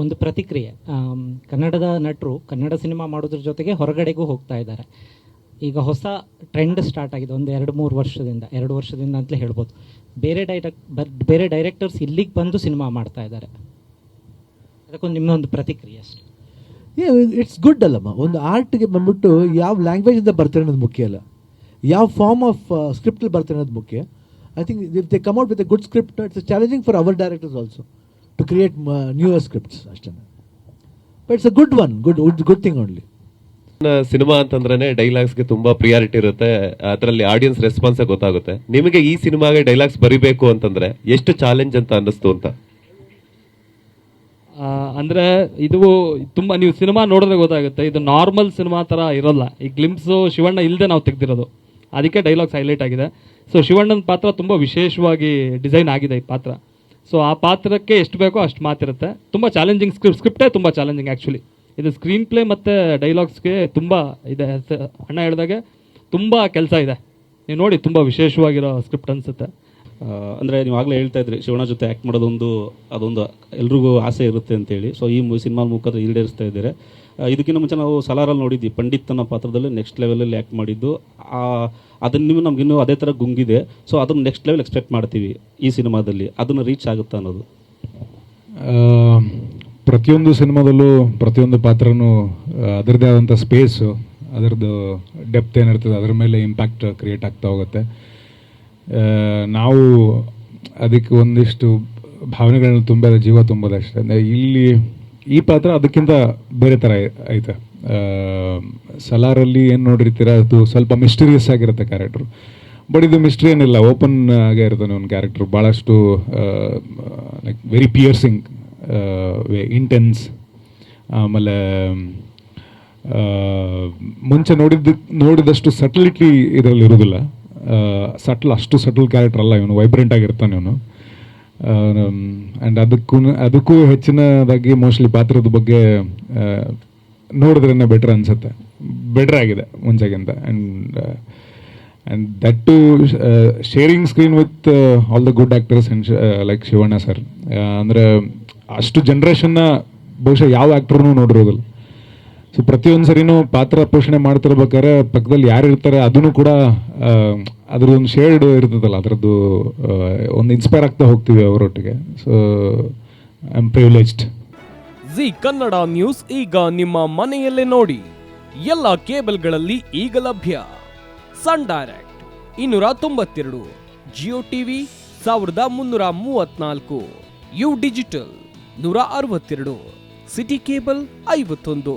ಒಂದು ಪ್ರತಿಕ್ರಿಯೆ. ಕನ್ನಡದ ನಟರು, ಕನ್ನಡ ಸಿನಿಮಾ ಮಾಡೋದ್ರ ಜೊತೆಗೆ ಹೊರಗಡೆಗೂ ಹೋಗ್ತಾ ಇದ್ದಾರೆ. ಈಗ ಹೊಸ ಟ್ರೆಂಡ್ ಸ್ಟಾರ್ಟ್ ಆಗಿದೆ, ಒಂದು ಎರಡು ಮೂರು ವರ್ಷದಿಂದ, ಎರಡು ವರ್ಷದಿಂದ ಅಂತಲೇ ಹೇಳ್ಬೋದು. ಬೇರೆ ಡೈರೆಕ್ಟ್, ಬೇರೆ ಡೈರೆಕ್ಟರ್ಸ್ ಇಲ್ಲಿಗೆ ಬಂದು ಸಿನಿಮಾ ಮಾಡ್ತಾ ಇದ್ದಾರೆ. ಅದಕ್ಕೊಂದು ನಿಮ್ಮೊಂದು ಪ್ರತಿಕ್ರಿಯೆ ಅಷ್ಟೇ. ಇಟ್ಸ್ ಗುಡ್ ಅಲ್ಲಮ್ಮ ಒಂದು ಆರ್ಟ್ಗೆ ಬಂದ್ಬಿಟ್ಟು ಯಾವ ಲ್ಯಾಂಗ್ವೇಜಿಂದ ಬರ್ತಾರೆ ಅನ್ನೋದು ಮುಖ್ಯ ಅಲ್ಲ. ಯಾವ ಫಾರ್ಮ್ ಆಫ್ ಸ್ಕ್ರಿಪ್ಟಲ್ಲಿ ಬರ್ತಾರೆ ಅನ್ನೋದು ಮುಖ್ಯ. I think they come out with a good script it's challenging for our directors also to create newer scripts ಅಷ್ಟೇ but it's a good one good good thing only cinema ಅಂತಂದ್ರೆ ಡೈಲಾಗ್ಸ್ಗೆ ತುಂಬಾ priority ಇರುತ್ತೆ. ಅದರಲ್ಲಿ audience response ಗೊತ್ತಾಗುತ್ತೆ. ನಿಮಗೆ ಈ ಸಿನಿಮಾಗೆ ಡೈಲಾಗ್ಸ್ ಬರಿಬೇಕು ಅಂತಂದ್ರೆ ಎಷ್ಟು ಚಾಲೆಂಜ್ ಅಂತ ಅನ್ನಿಸ್ತು ಅಂತ? ಅಂದ್ರೆ ಇದು ತುಂಬಾ ನೀವು ಸಿನಿಮಾ ನೋಡಿದ್ರೆ ಗೊತ್ತಾಗುತ್ತೆ. ಇದು ನಾರ್ಮಲ್ ಸಿನಿಮಾ ತರ ಇರೋಲ್ಲ. ಈ ಗ್ಲಿಮ್ಸು ಶಿವಣ್ಣ ಇಲ್ಲದೆ ನಾವು ತೆಗ್ದಿರೋದು. ಅದಕ್ಕೆ ಡೈಲಾಗ್ಸ್ ಹೈಲೈಟ್ ಆಗಿದೆ. ಸೊ ಶಿವಣ್ಣನ ಪಾತ್ರ ತುಂಬಾ ವಿಶೇಷವಾಗಿ ಡಿಸೈನ್ ಆಗಿದೆ ಈ ಪಾತ್ರ. ಸೊ ಆ ಪಾತ್ರಕ್ಕೆ ಎಷ್ಟು ಬೇಕೋ ಅಷ್ಟು ಮಾತಿರುತ್ತೆ. ತುಂಬ ಚಾಲೆಂಜಿಂಗ್ ಸ್ಕ್ರಿಪ್ಟ್ ಸ್ಕ್ರಿಪ್ಟೇ ತುಂಬ ಚಾಲೆಂಜಿಂಗ್ ಆ್ಯಕ್ಚುಲಿ ಇದು ಸ್ಕ್ರೀನ್ ಪ್ಲೇ ಮತ್ತು ಡೈಲಾಗ್ಸ್ಗೆ ತುಂಬ ಇದೆ. ಅಣ್ಣ ಹೇಳಿದಾಗೆ ತುಂಬ ಕೆಲಸ ಇದೆ. ನೀವು ನೋಡಿ, ತುಂಬ ವಿಶೇಷವಾಗಿರೋ ಸ್ಕ್ರಿಪ್ಟ್ ಅನ್ಸುತ್ತೆ. ಅಂದ್ರೆ ನೀವು ಆಗಲೇ ಹೇಳ್ತಾ ಇದ್ರಿ, ಶಿವಣ್ಣ ಜೊತೆ ಆ್ಯಕ್ಟ್ ಮಾಡೋದೊಂದು, ಅದೊಂದು ಎಲ್ರಿಗೂ ಆಸೆ ಇರುತ್ತೆ ಅಂತೇಳಿ. ಸೊ ಈ ಸಿನಿಮಾ ಮುಖಾಂತರ ಈಡೇರಿಸ್ತಾ ಇದ್ದಾರೆ. ಇದಕ್ಕಿಂತ ಮುಂಚೆ ನಾವು ಸಲಾರಲ್ಲಿ ನೋಡಿದ್ವಿ, ಪಂಡಿತ್ ಅನ್ನೋ ಪಾತ್ರದಲ್ಲಿ ನೆಕ್ಸ್ಟ್ ಲೆವೆಲಲ್ಲಿ ಆ್ಯಕ್ಟ್ ಮಾಡಿದ್ದು. ಅದನ್ನ ನಮ್ಗಿನ್ನೂ ಅದೇ ಥರ ಗುಂಗಿದೆ. ಸೊ ಅದನ್ನು ನೆಕ್ಸ್ಟ್ ಲೆವೆಲ್ ಎಕ್ಸ್ಪೆಕ್ಟ್ ಮಾಡ್ತೀವಿ ಈ ಸಿನಿಮಾದಲ್ಲಿ. ಅದನ್ನು ರೀಚ್ ಆಗುತ್ತಾ ಅನ್ನೋದು. ಪ್ರತಿಯೊಂದು ಸಿನಿಮಾದಲ್ಲೂ ಪ್ರತಿಯೊಂದು ಪಾತ್ರನೂ ಅದರದೇ ಆದಂಥ ಸ್ಪೇಸು ಅದರದ್ದು ಡೆಪ್ತ್ ಏನಿರ್ತದೆ, ಅದರ ಮೇಲೆ ಇಂಪ್ಯಾಕ್ಟ್ ಕ್ರಿಯೇಟ್ ಆಗ್ತಾ ಹೋಗುತ್ತೆ. ನಾವು ಅದಕ್ಕೆ ಒಂದಿಷ್ಟು ಭಾವನೆಗಳನ್ನು ತುಂಬೋದ ಜೀವ ತುಂಬೋದಷ್ಟೇ ಅಂದರೆ ಇಲ್ಲಿ ಈ ಪಾತ್ರ ಅದಕ್ಕಿಂತ ಬೇರೆ ಥರ ಐತೆ. ಸಲಾರಲ್ಲಿ ಏನು ನೋಡಿರ್ತೀರ, ಅದು ಸ್ವಲ್ಪ ಮಿಸ್ಟೀರಿಯಸ್ ಆಗಿರುತ್ತೆ ಕ್ಯಾರೆಕ್ಟ್ರು ಬಟ್ ಇದು ಮಿಸ್ಟ್ರಿ ಏನಿಲ್ಲ ಓಪನ್ ಆಗೇ ಇರ್ತಾನೆ ಒಂದು ಕ್ಯಾರೆಕ್ಟ್ರು ಭಾಳಷ್ಟು ಲೈಕ್ ವೆರಿ ಪಿಯರ್ಸಿಂಗ್ ಇಂಟೆನ್ಸ್ ಆಮೇಲೆ ಮುಂಚೆ ನೋಡಿದ್ದು, ನೋಡಿದಷ್ಟು ಸಟಲಿಟಿ ಇದರಲ್ಲಿ ಇರೋದಿಲ್ಲ ಸಟ್ಲ್ ಅಷ್ಟು ಸಟಲ್ ಕ್ಯಾರೆಕ್ಟರ್ ಅಲ್ಲ ಇವನು ವೈಬ್ರೆಂಟ್ ಆಗಿರ್ತಾನೆ ಇವನು. ಆ್ಯಂಡ್ ಅದಕ್ಕೂ ಅದಕ್ಕೂ ಹೆಚ್ಚಿನದಾಗಿ ಮೋಸ್ಟ್ಲಿ ಪಾತ್ರದ ಬಗ್ಗೆ ನೋಡಿದ್ರೇ ಬೆಟ್ರ್ ಅನ್ಸುತ್ತೆ. ಬೆಟ್ರ್ ಆಗಿದೆ ಮುಂಚೆಗಿಂತ. And and that to sharing screen with all the good actors and like Shivanna sir ಅಂದರೆ ಅಷ್ಟು ಜನ್ರೇಷನ್ನ ಬಹುಶಃ ಯಾವ ಆ್ಯಕ್ಟ್ರೂ ನೋಡಿರೋದಿಲ್ಲ. ಸೊ ಪ್ರತಿಯೊಂದು ಸರಿನೂ ಪಾತ್ರ ಪೋಷಣೆ ಮಾಡ್ತಿರ್ಬೇಕಾದ್ರೆ ಪಕ್ಕದಲ್ಲಿ ಯಾರು ಇರ್ತಾರೆ ಅದನ್ನು ಕೂಡ ಅದ್ರದ್ದೊಂದು ಶೇರ್ಡ್ ಇರ್ತದಲ್ಲ, ಅದರದ್ದು ಒಂದು ಇನ್ಸ್ಪೈರ್ ಆಗ್ತಾ ಹೋಗ್ತೀವಿ ಅವರೊಟ್ಟಿಗೆ. So I am privileged Zee Kannada news ಈಗ ನಿಮ್ಮ ಮನೆಯಲ್ಲೇ ನೋಡಿ. ಎಲ್ಲ ಕೇಬಲ್ಗಳಲ್ಲಿ ಈಗ ಲಭ್ಯ. ಸನ್ ಡೈರೆಕ್ಟ್ ಇನ್ನೂರ ತೊಂಬತ್ತೆರಡು, ಜಿಯೋ ಟಿವಿ ಸಾವಿರದ ಮುನ್ನೂರ ಮೂವತ್ನಾಲ್ಕು, ಯು ಡಿಜಿಟಲ್ ನೂರ ಅರವತ್ತೆರಡು, ಸಿಟಿ ಕೇಬಲ್ ಐವತ್ತೊಂದು.